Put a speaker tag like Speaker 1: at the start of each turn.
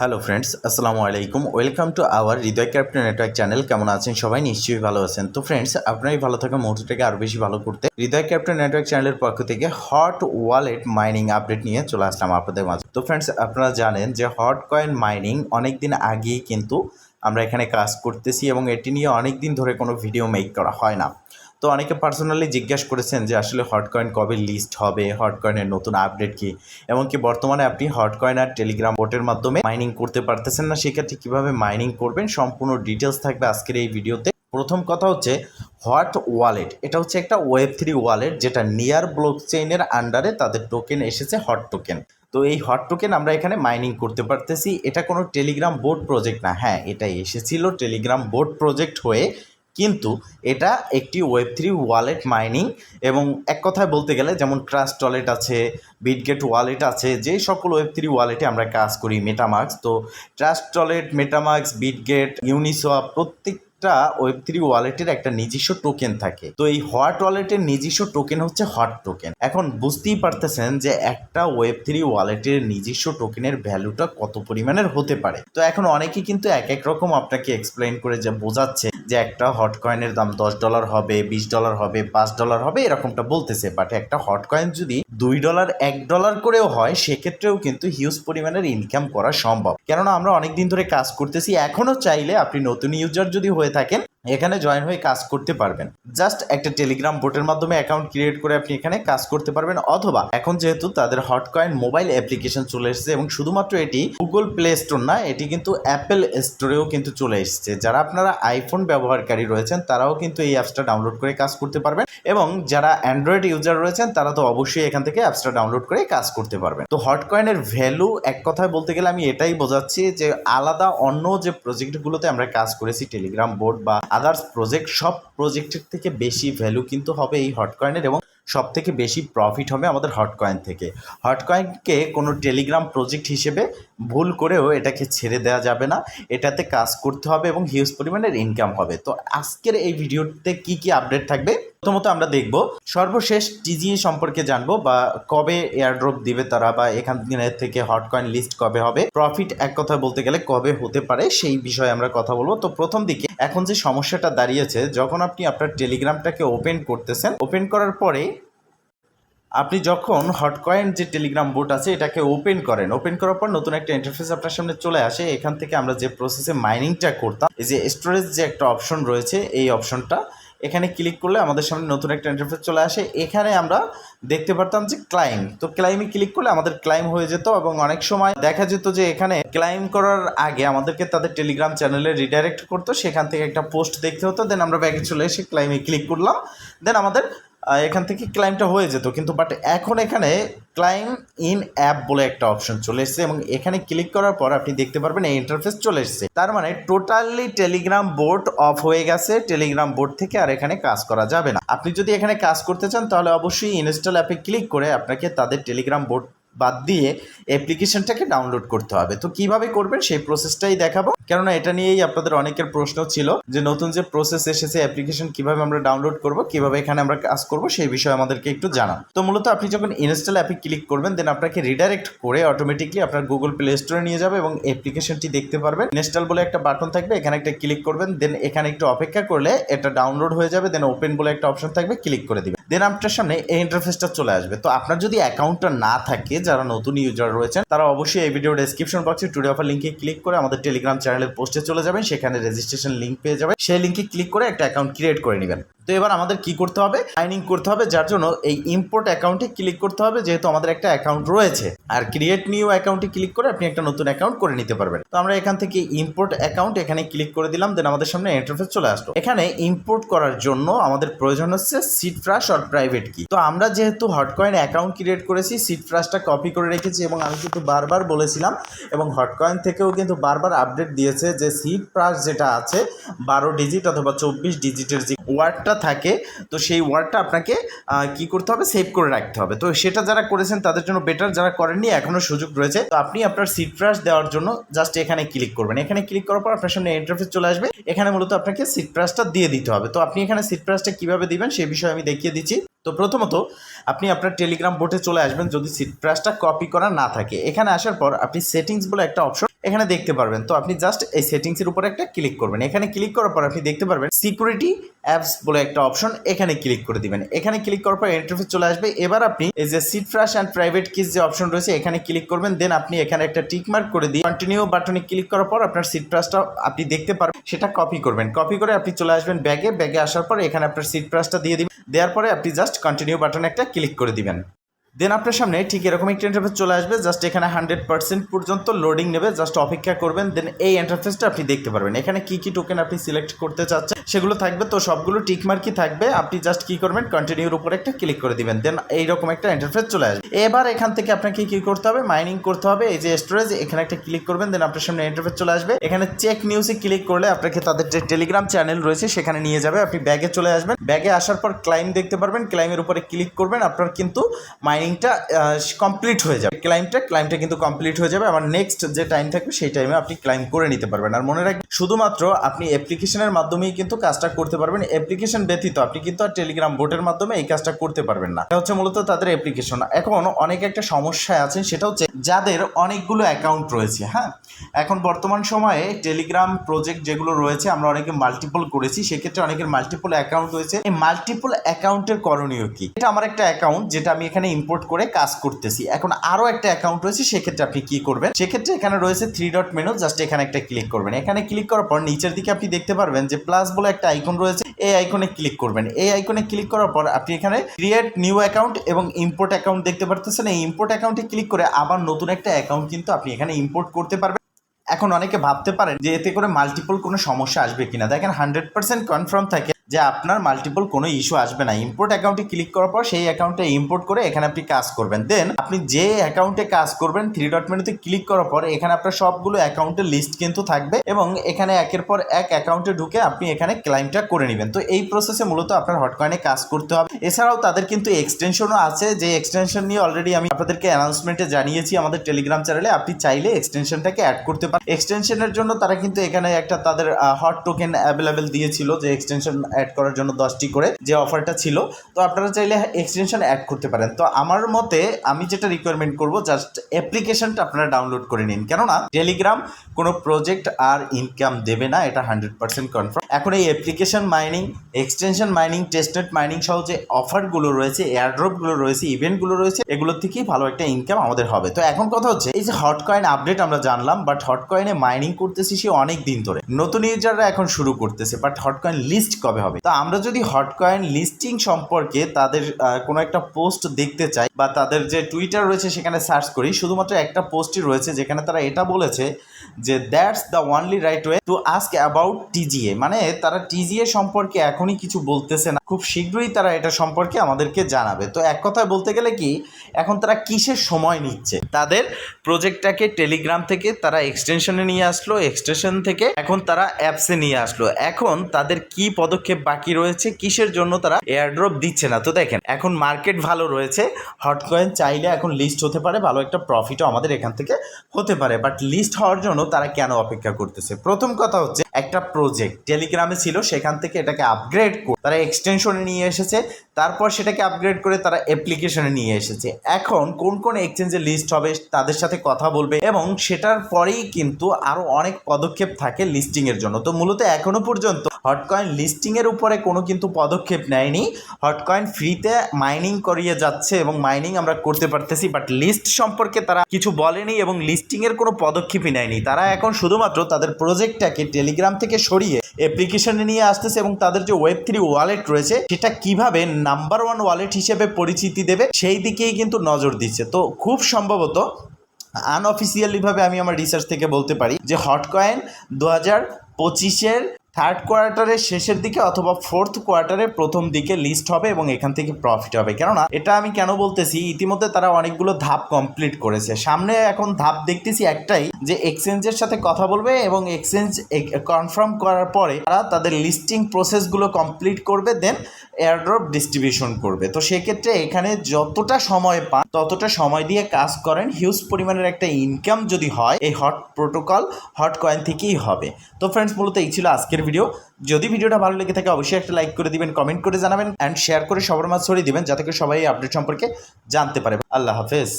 Speaker 1: Hello friends আসসালামু আলাইকুম welcome to our Hriday captain network channel কেমন আছেন সবাই? নিশ্চয়ই ভালো আছেন। তো ফ্রেন্ডস আপনারই ভালো থাকা মুহূর্তটাকে আরও বেশি ভালো করতে হৃদয় ক্যাপ্টেন নেটওয়ার্ক চ্যানেলের পক্ষ থেকে হট ওয়ালেট মাইনিং আপডেট নিয়ে চলে আসলাম আপনাদের মাঝে। তো ফ্রেন্ডস আপনারা জানেন যে হট কয়েন মাইনিং অনেক দিন আগেই কিন্তু আমরা এখানে কাজ করতেছি এবং এটি নিয়ে অনেক দিন ধরে কোনো ভিডিও মেক করা হয় না। তো অনেকে পার্সোনালি জিজ্ঞেস করেছেন যে আসলে হট কয়েন কবে লিস্ট হবে হট কয়েনের নতুন আপডেট কি? এমনকি বর্তমানে আপনি হট কয়েন আর টেলিগ্রাম বোটের মাধ্যমে মাইনিং করতে পারতেছেন না, সেক্ষেত্রে কীভাবে মাইনিং করবেন সম্পূর্ণ ডিটেলস থাকবে আজকের এই ভিডিওতে। প্রথম কথা হচ্ছে হট ওয়ালেট? এটা হচ্ছে একটা ওয়েব থ্রি ওয়ালেট যেটা নিয়ার ব্লক চেইনের আন্ডারে তাদের টোকেন এসেছে হট টোকেন তো এই হট টোকেন আমরা এখানে মাইনিং করতে পারতেছি। এটা কোনো টেলিগ্রাম বোর্ড প্রজেক্ট না। হ্যাঁ এটা এসেছিল টেলিগ্রাম বোর্ড প্রজেক্ট হয়ে কিন্তু এটা একটি ওয়েব থ্রি ওয়ালেট মাইনিং এবং এক কথায় বলতে গেলে যেমন ট্রাস্ট ওয়ালেট আছে বিটগেট ওয়ালেট আছে, যে সকল ওয়েব থ্রি ওয়ালেটে আমরা কাজ করি মেটামার্কস তো trust wallet MetaMask Bitget Uniswap প্রত্যেকটা ওয়েব থ্রি ওয়ালেটের একটা নিজস্ব টোকেন থাকে। তো এই হট ওয়ালেটের নিজস্ব টোকেন হচ্ছে হট টোকেন এখন বুঝতেই পারতেছেন যে একটা ওয়েব থ্রি ওয়ালেটের নিজস্ব টোকেনের ভ্যালুটা কত পরিমাণের হতে পারে। তো এখন অনেকেই কিন্তু এক এক রকম আপনাকে এক্সপ্লেন করে যে বোঝাচ্ছে। যে একটা হট কয়েনের দাম দশ ডলার হবে, বিশ ডলার হবে, পাঁচ ডলার হবে, এরকমটা বলতেছে। বাট একটা হট কয়েন যদি দুই ডলার এক ডলার করেও হয়, সেক্ষেত্রেও কিন্তু হিউজ পরিমাণের ইনকাম করা সম্ভব। কেননা আমরা অনেকদিন ধরে কাজ করতেছি, এখনও চাইলে আপনি নতুন ইউজার যদি হয়ে থাকেন এখানে জয়েন হয়ে কাজ করতে পারবেন। জাস্ট একটা টেলিগ্রাম বোটের মাধ্যমে অ্যাকাউন্ট ক্রিয়েট করে আপনি এখানে কাজ করতে পারবেন, অথবা এখন যেহেতু তাদের হট কয়েন মোবাইল অ্যাপ্লিকেশন চলে এসেছে এবং শুধুমাত্র এটি গুগল প্লে স্টোর না, এটি কিন্তু অ্যাপেল স্টোরেও কিন্তু চলে এসেছে। যারা আপনারা আইফোন ব্যবহারকারী রয়েছেন, তারাও কিন্তু এই অ্যাপসটা ডাউনলোড করে কাজ করতে পারবেন এবং যারা অ্যান্ড্রয়েড ইউজার রয়েছেন, তারা তো অবশ্যই এখান থেকে অ্যাপসটা ডাউনলোড করে কাজ করতে পারবেন। তো হট কয়েনের ভ্যালু এক কথায় বলতে গেলে আমি এটাই বোঝাচ্ছি যে আলাদা অন্য যে প্রজেক্টগুলোতে আমরা কাজ করেছি টেলিগ্রাম বোর্ড বা আদার্স প্রজেক্ট সব প্রজেক্টের থেকে বেশি ভ্যালু কিন্তু হবে এই হট কয়েনের এবং সব থেকে বেশি প্রফিট হবে আমাদের হট কয়েন থেকে। হট কয়েনকে কোনো টেলিগ্রাম প্রজেক্ট হিসেবে ভুল করেও এটাকে ছেড়ে দেওয়া যাবে না। এটাতে কাজ করতে হবে এবং হিউজ পরিমাণের ইনকাম হবে। তো আজকের এই ভিডিওতে কি কি আপডেট থাকবে? প্রথমত আমরা দেখব। সর্বশেষ টিজি সম্পর্কে জানব বা কবে এয়ারড্রপ দিবে তারা বা এখান থেকে হট কয়েন লিস্ট কবে হবে। প্রফিট এক কথা বলতে গেলে কবে হতে পারে সেই বিষয়ে আমরা কথা বলব। তো প্রথম দিকে এখন যে সমস্যাটা দাঁড়িয়েছে, যখন আপনি আপনার টেলিগ্রামটাকে ওপেন করতেছেন, ওপেন করার পরে আপনি যখন হটকয়েন যে টেলিগ্রাম বোট আছে এটাকে ওপেন করেন, ওপেন করার পর নতুন একটা ইন্টারফেস আপনার সামনে চলে আসে। এখান থেকে আমরা যে প্রসেসে মাইনিংটা করতাম, এই যে স্টোরেজ যে একটা অপশন রয়েছে, এই অপশনটা এখানে ক্লিক করলে আমাদের সামনে নতুন একটা ইন্টারফেস চলে আসে। এখানে আমরা দেখতে পারতাম যে ক্লাইম তো ক্লাইমে ক্লিক করলে আমাদের ক্লাইম হয়ে যেত এবং অনেক সময় দেখা যেত যে এখানে ক্লাইম করার আগে আমাদেরকে তাদের টেলিগ্রাম চ্যানেলে রিডাইরেক্ট করতো। সেখান থেকে একটা পোস্ট দেখতে হতো। দেন আমরা ব্যাগে চলে এসে ক্লাইমে ক্লিক করলাম। দেন আমাদের এখান থেকে ক্লাইমটা হয়ে যেত, কিন্তু বাট এখন এখানে ক্লাইম ইন অ্যাপ বলে একটা অপশন চলে এসেছে এবং এখানে ক্লিক করার পর আপনি দেখতে পারবেন এই ইন্টারফেস চলে এসেছে। তার মানে টোটালি টেলিগ্রাম বোর্ড অফ হয়ে গেছে টেলিগ্রাম বোর্ড থেকে আর এখানে কাজ করা যাবে না। আপনি যদি এখানে কাজ করতে চান তাহলে অবশ্যই ইনস্টল অ্যাপে ক্লিক করে আপনাকে তাদের টেলিগ্রাম বোর্ড বাদ দিয়ে অ্যাপ্লিকেশনটাকে ডাউনলোড করতে হবে। তো কীভাবে করবেন সেই প্রসেসটাই দেখাবো। কেননা এটা নিয়েই আপনাদের অনেকের প্রশ্ন ছিল যে নতুন যে প্রসেস এসেছে অ্যাপ্লিকেশন কীভাবে আমরা ডাউনলোড করব, কীভাবে এখানে আমরা কাজ করব সেই বিষয়ে আমাদেরকে একটু জানান। তো মূলত আপনি যখন ইনস্টল অ্যাপে ক্লিক করবেন দেন আপনাকে রিডাইরেক্ট করে অটোমেটিকলি আপনার গুগল প্লে স্টোরে নিয়ে যাবে এবং অ্যাপ্লিকেশনটি দেখতে পারবেন। ইনস্টল বলে একটা বাটন থাকবে, এখানে একটা ক্লিক করবেন দেন এখানে একটু অপেক্ষা করলে এটা ডাউনলোড হয়ে যাবে দেন ওপেন বলে একটা অপশন থাকবে ক্লিক করে দিবেন। দেন আপনার সামনে এই ইন্টারফেসটা চলে আসবে। তো আপনার যদি অ্যাকাউন্টটা না থাকে যারা নতুন ইউজার রয়েছেন, তারা অবশ্যই এই ভিডিও ডেসক্রিপশন বক্সে টুডে অফার লিঙ্কে ক্লিক করে আমাদের টেলিগ্রাম চ্যানেলের পোস্টে চলে যাবেন। সেখানে রেজিস্ট্রেশন লিঙ্ক পেয়ে যাবেন। সেই লিঙ্কে ক্লিক করে একটা অ্যাকাউন্ট ক্রিয়েট করে নেবেন। তো এবার আমাদের কি করতে হবে? সাইনিং করতে হবে, যার জন্য এই ইম্পোর্ট অ্যাকাউন্টে ক্লিক করতে হবে, যেহেতু আমাদের একটা অ্যাকাউন্ট রয়েছে। আর ক্রিয়েট নিউ অ্যাকাউন্টে ক্লিক করে আপনি একটা নতুন অ্যাকাউন্ট করে নিতে পারবেন। তো আমরা এখান থেকে ইম্পোর্ট অ্যাকাউন্ট এখানে ক্লিক করে দিলাম দেন আমাদের সামনে ইন্টারফেস চলে আসলো। এখানে ইম্পোর্ট করার জন্য আমাদের প্রয়োজন হচ্ছে সিট ফ্রাশ আর প্রাইভেট কি তো আমরা যেহেতু হটকয়েন অ্যাকাউন্ট ক্রিয়েট করেছি সিট ফ্রাশটা কপি করে রেখেছি এবং আমি কিন্তু বারবার বলেছিলাম, এবং হটকয়েন থেকেও কিন্তু বারবার আপডেট দিয়েছে যে সিট ফ্রাশ যেটা আছে, বারো ডিজিট অথবা চব্বিশ ডিজিটের যে ওয়ার্ডটা থাকে, তো সেই ওয়ার্ডটা আপনাকে কি করতে হবে? সেভ করে রাখতে হবে। তো সেটা যারা করেছেন তাদের জন্য বেটার যারা করেননি এখনও সুযোগ রয়েছে। তো আপনি আপনার সিট ফ্রাশ দেওয়ার জন্য জাস্ট এখানে ক্লিক করবেন। এখানে ক্লিক করার পর আপনার সামনে ইন্টারফেস চলে আসবে। এখানে মূলত আপনাকে সিট ফ্রাশটা দিয়ে দিতে হবে। তো আপনি এখানে সিট ফ্রাশটা কীভাবে দিবেন সেই বিষয়ে আমি দেখিয়ে দিচ্ছি। তো প্রথমত, আপনি আপনার টেলিগ্রাম বোর্ডে চলে আসবেন যদি সিট ফ্রাশটা কপি করা না থাকে। এখানে আসার পর আপনি সেটিংস বলে একটা অপশন এখানে দেখতে পারবেন। তো আপনি জাস্ট এই সেটিংসের উপরে একটা ক্লিক করবেন। এখানে ক্লিক করার পর আপনি দেখতে পারবেন সিকিউরিটি অ্যাপস বলে একটা অপশন এখানে ক্লিক করে দিবেন। এখানে ক্লিক করার পর ইন্টারফেস চলে আসবে। এবার আপনি এই যে seed phrase and private keys যে অপশন রয়েছে, এখানে ক্লিক করবেন। দেন আপনি এখানে একটা টিক মার্ক করে দিয়ে কন্টিনিউ বাটনে ক্লিক করার পর আপনার সিট ফ্রাশটা আপনি দেখতে পারবেন সেটা কপি করবেন। কপি করে আপনি চলে আসবেন ব্যাগে ব্যাগে আসার পর এখানে আপনার সিট ফ্রাশটা দিয়ে দিবেন। দেওয়ার পরে আপনি জাস্ট কন্টিনিউ বাটনে একটা ক্লিক করে দিবেন। দেন আপনার সামনে ঠিক এরকম একটা ইন্টারফেস চলে আসবে জাস্ট এখানে হান্ড্রেড পার্সেন্ট পর্যন্ত লোডিং নেবে জাস্ট অপেক্ষা করবেন দেন এই ইন্টারফেসটা আপনি দেখতে পারবেন। এখানে কি কি টোকেন আপনি সিলেক্ট করতে চাচ্ছেন, সেগুলো থাকবে। তো সবগুলো টিক মার্কই থাকবে, আপনি জাস্ট কি করবেন কন্টিনিউর উপরে একটা ক্লিক করে দিবেন দেন এইরকম একটা ইন্টারফেস চলে আসবে। এবার এখান থেকে আপনাকে কি করতে হবে মাইনিং করতে হবে, এই যে স্টোরেজ এখানে একটা ক্লিক করবেন দেন আপনার সামনে ইন্টারফেস চলে আসবে। এখানে চেক নিউজে ক্লিক করলে আপনাকে তাদের যে টেলিগ্রাম চ্যানেল রয়েছে, সেখানে নিয়ে যাবে, আপনি ব্যাগে চলে আসবেন। ব্যাগে আসার পর ক্লাইম দেখতে পারবেন ক্লাইমের উপরে ক্লিক করবেন, আপনার কিন্তু মাইনিংটা কমপ্লিট হয়ে যাবে। ক্লাইমটা ক্লাইমটা কিন্তু কমপ্লিট হয়ে যাবে। আমার নেক্সট যে টাইম থাকবে, সেই টাইমে আপনি ক্লাইম করে নিতে পারবেন। আর মনে রাখবেন, শুধুমাত্র আপনি অ্যাপ্লিকেশনের মাধ্যমেই কিন্তু কাজটা করতে পারবেন। অ্যাপ্লিকেশন ব্যতীত আপনি কিন্তু আর টেলিগ্রাম বোটের মাধ্যমে এই কাজটা করতে পারবেন না। এটা হচ্ছে মূলত তাদের অ্যাপ্লিকেশন এখন অনেক একটা সমস্যায় আছেন সেটা হচ্ছে যাদের অনেকগুলো অ্যাকাউন্ট রয়েছে হ্যাঁ? এখন বর্তমান সময়ে টেলিগ্রাম প্রজেক্ট যেগুলো রয়েছে, আমরা অনেকে মাল্টিপল করেছি। সেক্ষেত্রে অনেকের মাল্টিপল অ্যাকাউন্ট রয়েছে। এই মাল্টিপল অ্যাকাউন্টের করণীয় কি? এটা আমার একটা অ্যাকাউন্ট যেটা আমি এখানে ইম্পোর্ট করে কাজ করতেছি। এখন আরও একটা অ্যাকাউন্ট রয়েছে, সেক্ষেত্রে আপনি কি করবেন? সেক্ষেত্রে এখানে রয়েছে থ্রি ডট মেনু জাস্ট এখানে একটা ক্লিক করবেন। এখানে ক্লিক করার পর নিচের দিকে আপনি দেখতে পারবেন যে প্লাস বলে একটা আইকন রয়েছে, এই আইকনে ক্লিক করবেন। এই আইকনে ক্লিক করার পর আপনি এখানে ক্রিয়েট নিউ অ্যাকাউন্ট এবং ইম্পোর্ট অ্যাকাউন্ট দেখতে পারতেছেন। এই ইম্পোর্ট অ্যাকাউন্টে ক্লিক করে আবার নতুন একটা অ্যাকাউন্ট কিন্তু আপনি এখানে ইম্পোর্ট করতে পারবেন। এখন অনেকে ভাবতে পারেন যে এতে করে মাল্টিপল কোনো সমস্যা আসবে কিনা। দেখেন হান্ড্রেড পার্সেন্ট কনফার্ম থাকে। যে আপনার মাল্টিপল কোনো ইস্যু আসবে না। ইম্পোর্ট অ্যাকাউন্টে ক্লিক করার পর সেই অ্যাকাউন্টে ইম্পোর্ট করে এখানে আপনি কাজ করবেন। দেন আপনি যে অ্যাকাউন্টে কাজ করবেন থ্রি ডট মেনুতে ক্লিক করার পর এখানে আপনার সবগুলো অ্যাকাউন্টের লিস্ট কিন্তু থাকবে এবং এখানে একের পর এক অ্যাকাউন্টে ঢুকে আপনি এখানে ক্লাইমটা করে নেবেন। তো এই প্রসেসে মূলত আপনার হটকয়েনে কাজ করতে হবে। এছাড়াও তাদের কিন্তু এক্সটেনশনও আছে। যে এক্সটেনশন নিয়ে অলরেডি আমি আপনাদেরকে অ্যানাউন্সমেন্টে জানিয়েছি আমাদের টেলিগ্রাম চ্যানেলে আপনি চাইলে এক্সটেনশনটাকে অ্যাড করতে পারেন। এক্সটেনশনের জন্য তারা কিন্তু এখানে একটা তাদের হট টোকেন অ্যাভেলেবেল দিয়েছিল যে এক্সটেনশন অ্যাড করার জন্য দশটি করে যে অফারটা ছিল, তো আপনারা চাইলে এক্সটেনশন অ্যাড করতে পারেন। তো আমার মতে আমি যেটা রিকোয়ারমেন্ট করব জাস্ট অ্যাপ্লিকেশনটা আপনারা ডাউনলোড করে নিন। কেননা টেলিগ্রাম কোনো প্রজেক্ট আর ইনকাম দেবে না, এটা হান্ড্রেড পার্সেন্ট কনফার্ম এখন এই application mining extension mining tested mining সহ যে অফারগুলো রয়েছে এয়ারড্রপগুলো রয়েছে ইভেন্টগুলো রয়েছে, এগুলোর থেকেই ভালো একটা ইনকাম আমাদের হবে। তো এখন কথা হচ্ছে, এই যে হট কয়েন আপডেট আমরা জানলাম বাট হট কয়েনে মাইনিং করতেছি সে অনেক দিন ধরে। নতুন ইউজাররা এখন শুরু করতেছে বাট হট কয়েন লিস্ট কবে হবে। তো আমরা যদি হট কয়েন লিস্টিং সম্পর্কে তাদের কোনো একটা পোস্ট দেখতে চাই বা তাদের যে টুইটার রয়েছে সেখানে সার্চ করি, শুধুমাত্র একটা পোস্টই রয়েছে যেখানে তারা এটা বলেছে যে that's the only right way to ask about TGA মানে তারা টিজিএ সম্পর্কে এখনই কিছু বলতেছে না। খুব শীঘ্রই তারা এটা সম্পর্কে আমাদেরকে জানাবে। তো এক কথায় বলতে গেলে কি, এখন তারা কিসের সময় নিচ্ছে? তাদের প্রজেক্টটাকে টেলিগ্রাম থেকে তারা এক্সটেনশনে নিয়ে আসলো এক্সটেনশন থেকে এখন তারা অ্যাপসে নিয়ে আসলো। এখন তাদের কি পদক্ষেপ বাকি রয়েছে, কিসের জন্য তারা এয়ারড্রপ দিচ্ছে না? তো দেখেন, এখন মার্কেট ভালো রয়েছে। হট কয়েন চাইলে এখন লিস্ট হতে পারে, ভালো একটা প্রফিটও আমাদের এখান থেকে হতে পারে। বাট লিস্ট হওয়ার জন্য তারা কেন অপেক্ষা করতেছে? প্রথম কথা হচ্ছে একটা প্রজেক্ট টেলিগ্রামে ছিল, সেখান থেকে এটাকে আপগ্রেড করে, তারা এক্সটেনশনে নিয়ে এসেছে, তারপর সেটাকে আপগ্রেড করে তারা অ্যাপ্লিকেশনে নিয়ে এসেছে। এখন কোন কোন এক্সচেঞ্জে লিস্ট হবে তাদের সাথে কথা বলবে এবং সেটার পরেই কিন্তু আরও অনেক পদক্ষেপ থাকে লিস্টিংয়ের জন্য। তো মূলত এখনও পর্যন্ত হটকয়েন লিস্টিংয়ের উপরে কোনো কিন্তু পদক্ষেপ নেয়নি। হটকয়েন ফ্রিতে মাইনিং করিয়ে যাচ্ছে এবং মাইনিং আমরা করতে পারতেছি বাট লিস্ট সম্পর্কে তারা কিছু বলেনি এবং লিস্টিংয়ের কোনো পদক্ষেপই নেয়নি। তারা এখন শুধুমাত্র তাদের প্রজেক্টটাকে টেলিগ্রাম থেকে সরিয়ে অ্যাপ্লিকেশনে নিয়ে আসতেছে এবং তাদের যে ওয়েব থ্রি ওয়ালেট রয়েছে, সেটা কীভাবে নাম্বার ওয়ান ওয়ালেট হিসেবে পরিচিতি দেবে, সেই দিকেই কিন্তু নজর দিচ্ছে। তো খুব সম্ভবত আনঅফিসিয়ালিভাবে আমি আমার রিসার্চ থেকে বলতে পারি যে হট কয়েন দু হাজার পঁচিশের থার্ড কোয়ার্টারের শেষের দিকে অথবা ফোর্থ কোয়ার্টারের প্রথম দিকে লিস্ট হবে এবং এখান থেকে প্রফিট হবে। কেননা, এটা আমি কেন বলতেছি? ইতিমধ্যে তারা অনেকগুলো ধাপ কমপ্লিট করেছে। সামনে এখন ধাপ দেখতেছি একটাই যে এক্সচেঞ্জের সাথে কথা বলবে এবং এক্সচেঞ্জ কনফার্ম করার পরে তারা তাদের লিস্টিং প্রসেসগুলো কমপ্লিট করবে দেন এয়ারড্রপ ডিস্ট্রিবিউশন করবে। তো সেক্ষেত্রে এখানে যতটা সময় পান, ততটা সময় দিয়ে কাজ করেন। হিউজ পরিমাণের একটা ইনকাম যদি হয়, এই হট প্রোটোকল হট কয়েন থেকেই হবে। তো ফ্রেন্ডস মূলত এই ছিল আজকের ভিডিও যদি ভিডিওটা ভালো লেগে থাকে, অবশ্যই একটা লাইক করে দিবেন কমেন্ট করে জানাবেন অ্যান্ড শেয়ার করে সবার মাঝ ছড়িয়ে দিবেন, যাতে করে সবাই আপডেট সম্পর্কে জানতে পারে। আল্লাহ হাফেজ।